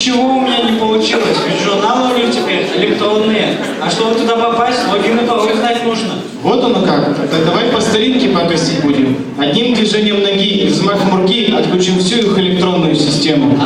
Ничего у меня не получилось, ведь журналы у них теперь электронные. А чтобы туда попасть, логин и пароль знать нужно. Вот оно как. Так давай по старинке пакостить будем. Одним движением ноги и взмахом руки отключим всю их электронную систему.